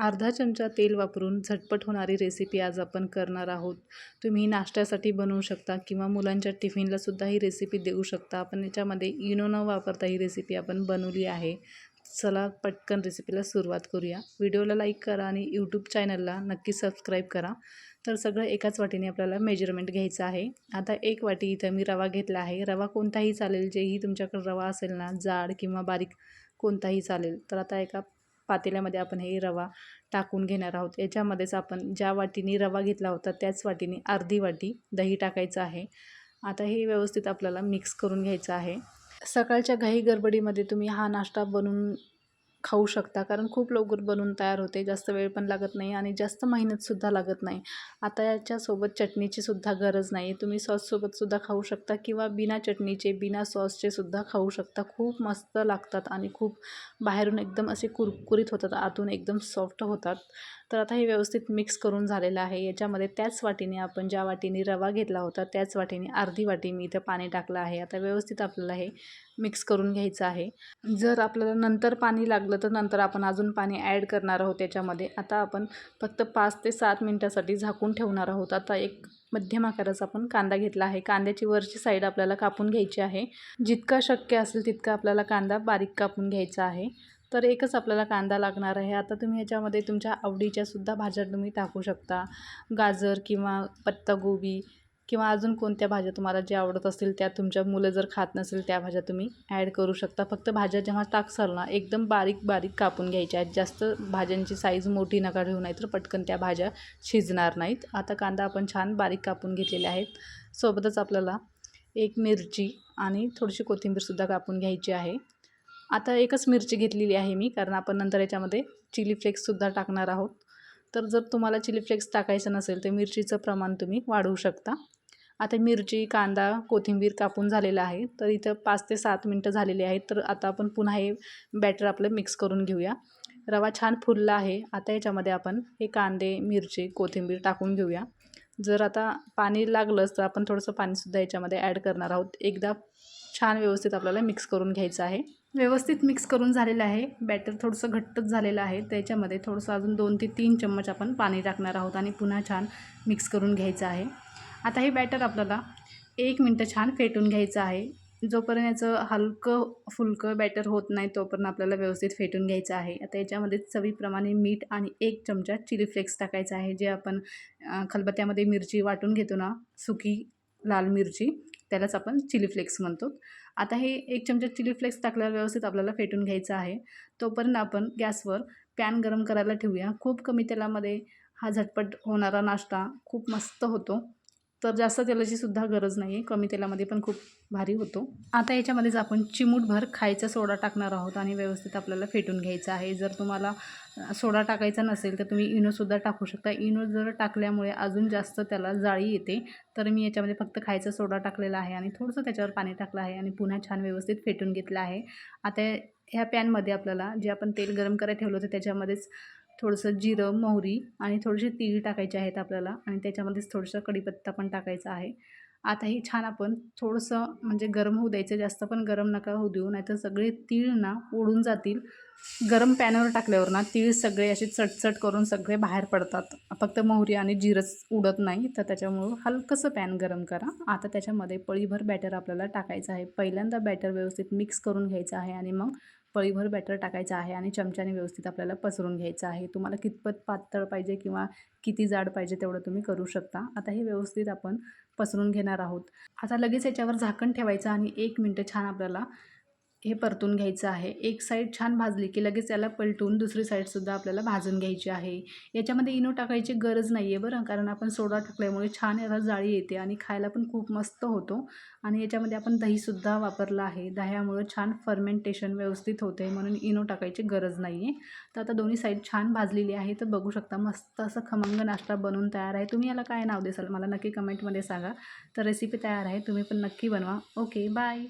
अर्धा चमचा तेल वापरून झटपट होणारी रेसिपी आज आपण करणार आहोत. तुम्ही नाश्त्यासाठी बनवू शकता किंवा मुलांच्या टिफिनलासुद्धा ही रेसिपी देऊ शकता. आपण याच्यामध्ये इनो न वापरता ही रेसिपी आपण बनवली आहे. चला पटकन रेसिपीला सुरुवात करूया. व्हिडिओला लाईक करा आणि यूट्यूब चॅनलला नक्की सबस्क्राईब करा. तर सगळं एकाच वाटीने आपल्याला मेजरमेंट घ्यायचं आहे. आता एक वाटी इथं मी रवा घेतला आहे. रवा कोणताही चालेल जेही तुमच्याकडे रवा असेल ना जाड किंवा बारीक कोणताही चालेल. तर आता एका पातेल्यामध्ये आपण हे रवा टाकून घेणार आहोत. याच्यामध्येच आपण ज्या वाटीने रवा घेतला होता त्याच वाटीने अर्धी वाटी दही टाकायचं आहे. आता हे व्यवस्थित आपल्याला मिक्स करून घ्यायचं आहे. सकाळच्या घाई गडबडीमध्ये तुम्ही हा नाश्ता बनवून खाऊ शकता. कारण खूप लवकर बनवून तयार होते. जास्त वेळ पण लागत नाही आणि जास्त मेहनतसुद्धा लागत नाही. आता याच्यासोबत चटणीची सुद्धा गरज नाही. तुम्ही सॉससोबतसुद्धा खाऊ शकता किंवा बिना चटणीचे बिना सॉसचे सुद्धा खाऊ शकता. खूप मस्त लागतात आणि खूप बाहेरून एकदम असे कुरकुरीत होतात. आतून एकदम सॉफ्ट होतात. तर आता हे व्यवस्थित मिक्स करून झालेलं आहे. याच्यामध्ये त्याच वाटीने आपण ज्या वाटीने रवा घेतला होता त्याच वाटीने अर्धी वाटी मी इथं पाणी टाकलं आहे. आता व्यवस्थित आपल्याला हे मिक्स करून घ्यायचं आहे. जर आपल्याला नंतर पाणी लागलं तर नंतर आपण अजून पाणी ॲड करणार आहोत त्याच्यामध्ये आता आपण फक्त पाच ते सात मिनटासाठी झाकून ठेवणार आहोत. आता एक मध्यम आकाराचा आपण कांदा घेतला आहे. कांद्याची वरची साईड आपल्याला कापून घ्यायची आहे. जितका शक्य असेल तितका आपल्याला कांदा बारीक कापून घ्यायचा आहे. तर एकच आपल्याला कांदा लागणार आहे. आता तुम्ही ह्याच्यामध्ये तुमच्या आवडीच्यासुद्धा भाज्या तुम्ही टाकू शकता. गाजर किंवा पत्तागोबी किंवा अजून कोणत्या भाज्या तुम्हाला जे आवडत असतील त्या तुमच्या मुलं जर खात नसेल त्या भाज्या तुम्ही ॲड करू शकता. फक्त भाज्या जेव्हा टाकसाल ना एकदम बारीक बारीक कापून घ्यायच्या आहेत. जास्त भाज्यांची साईज मोठी नका ठेवू नाही तर पटकन त्या भाज्या शिजणार नाहीत. आता कांदा आपण छान बारीक कापून घेतलेले आहेत. सोबतच आपल्याला एक मिरची आणि थोडीशी कोथिंबीरसुद्धा कापून घ्यायची आहे. आता एकच मिरची घेतलेली आहे मी कारण आपण नंतर याच्यामध्ये चिली फ्लेक्ससुद्धा टाकणार आहोत. तर जर तुम्हाला चिली फ्लेक्स टाकायचं नसेल तर मिरचीचं प्रमाण तुम्ही वाढवू शकता. आता मिरची कांदा कोथिंबीर कापून झालेला आहे. तर इथं पाच ते सात मिनटं झालेली आहेत. तर आता आपण पुन्हा हे बॅटर आपलं मिक्स करून घेऊया. रवा छान फुलला आहे. आता याच्यामध्ये आपण हे कांदे मिरची कोथिंबीर टाकून घेऊया. जर आता पाणी लागलंच तर आपण थोडंसं पाणीसुद्धा याच्यामध्ये ॲड करणार आहोत. एकदा छान व्यवस्थित आपल्याला मिक्स करून घ्यायचं आहे. व्यवस्थित मिक्स करून झालेलं आहे. बॅटर थोडंसं घट्टच झालेलं आहे. त्याच्यामध्ये थोडंसं अजून दोन ते तीन चम्मच आपण पाणी टाकणार आहोत आणि पुन्हा छान मिक्स करून घ्यायचं आहे. आता हे बॅटर आपल्याला एक मिनटं छान फेटून घ्यायचं आहे. जोपर्यंत याचं हलकं फुलकं बॅटर होत नाही तोपर्यंत आपल्याला व्यवस्थित फेटून घ्यायचं आहे. आता याच्यामध्ये चवीप्रमाणे मीठ आणि एक चमचा चिली फ्लेक्स टाकायचा आहे. जे आपण खलबत्त्यामध्ये मिरची वाटून घेतो ना सुकी लाल मिरची त्यालाच आपण चिली फ्लेक्स म्हणतो. आता हे एक चमचा चिली फ्लेक्स टाकल्यावर व्यवस्थित आपल्याला फेटून घ्यायचं आहे. तोपर्यंत आपण गॅसवर पॅन गरम करायला ठेवूया. खूप कमी तेलामध्ये हा झटपट होणारा नाश्ता खूप मस्त होतो. तर जास्त तेलाची सुद्धा गरज नाही आहे कमी तेलामध्ये पण खूप भारी होतो. आता याच्यामध्येच आपण चिमूटभर खायचा सोडा टाकणार आहोत आणि व्यवस्थित आपल्याला फेटून घ्यायचा आहे. जर तुम्हाला सोडा टाकायचा नसेल तर तुम्ही इनोसुद्धा टाकू शकता. इनो जर टाकल्यामुळे अजून जास्त त्याला जाळी येते. तर मी याच्यामध्ये फक्त खायचा सोडा टाकलेला आहे आणि थोडंसं त्याच्यावर पाणी टाकलं आहे आणि पुन्हा छान व्यवस्थित फेटून घेतलं आहे. आता ह्या पॅनमध्ये आपल्याला जे आपण तेल गरम करायला ठेवलं होतं त्याच्यामध्येच थोडंसं जिरं मोहरी आणि थोडेसे तीळ टाकायचे आहेत आपल्याला आणि त्याच्यामध्येच थोडंसं कढीपत्ता पण टाकायचा आहे. आता हे छान आपण थोडंसं म्हणजे गरम होऊ द्यायचं जास्त पण गरम नका होऊ देऊ नाहीतर सगळे तीळ ना उडून जातील. गरम पॅनवर टाकल्यावर ना तीळ सगळे असे चटचट करून सगळे बाहेर पडतात. फक्त मोहरी आणि जिरंच उडत नाही तर त्याच्यामुळं हलकंसं पॅन गरम करा. आता त्याच्यामध्ये पळीभर बॅटर आपल्याला टाकायचं आहे. पहिल्यांदा बॅटर व्यवस्थित मिक्स करून घ्यायचं आहे आणि मग पळीभर बॅटर टाकायचं आहे आणि चमच्याने व्यवस्थित आपल्याला पसरून घ्यायचं आहे. तुम्हाला कितपत पातळ पाहिजे किंवा किती जाड पाहिजे तेवढं तुम्ही करू शकता. आता हे व्यवस्थित आपण पसरून घेणार आहोत. आता लगेच याच्यावर झाकण ठेवायचं आणि एक मिनटं छान आपल्याला हे परतून घ्यायचं आहे. एक साईड छान भाजली की लगेच याला पलटून दुसरी साईडसुद्धा आपल्याला भाजून घ्यायची आहे. याच्यामध्ये इनो टाकायची गरज नाही आहे बरं कारण आपण सोडा टाकल्यामुळे छान याला जाळी येते आणि खायला पण खूप मस्त होतो. आणि याच्यामध्ये आपण दहीसुद्धा वापरलं आहे. दह्यामुळं छान फर्मेंटेशन व्यवस्थित होते म्हणून इनो टाकायची गरज नाही आहे तर आता दोन्ही साईड छान भाजलेली आहे. तर बघू शकता मस्त असं खमंग नाश्ता बनवून तयार आहे. तुम्ही याला काय नाव देसाल? मला नक्की कमेंटमध्ये सांगा. तर रेसिपी तयार आहे. तुम्ही पण नक्की बनवा. Okay bye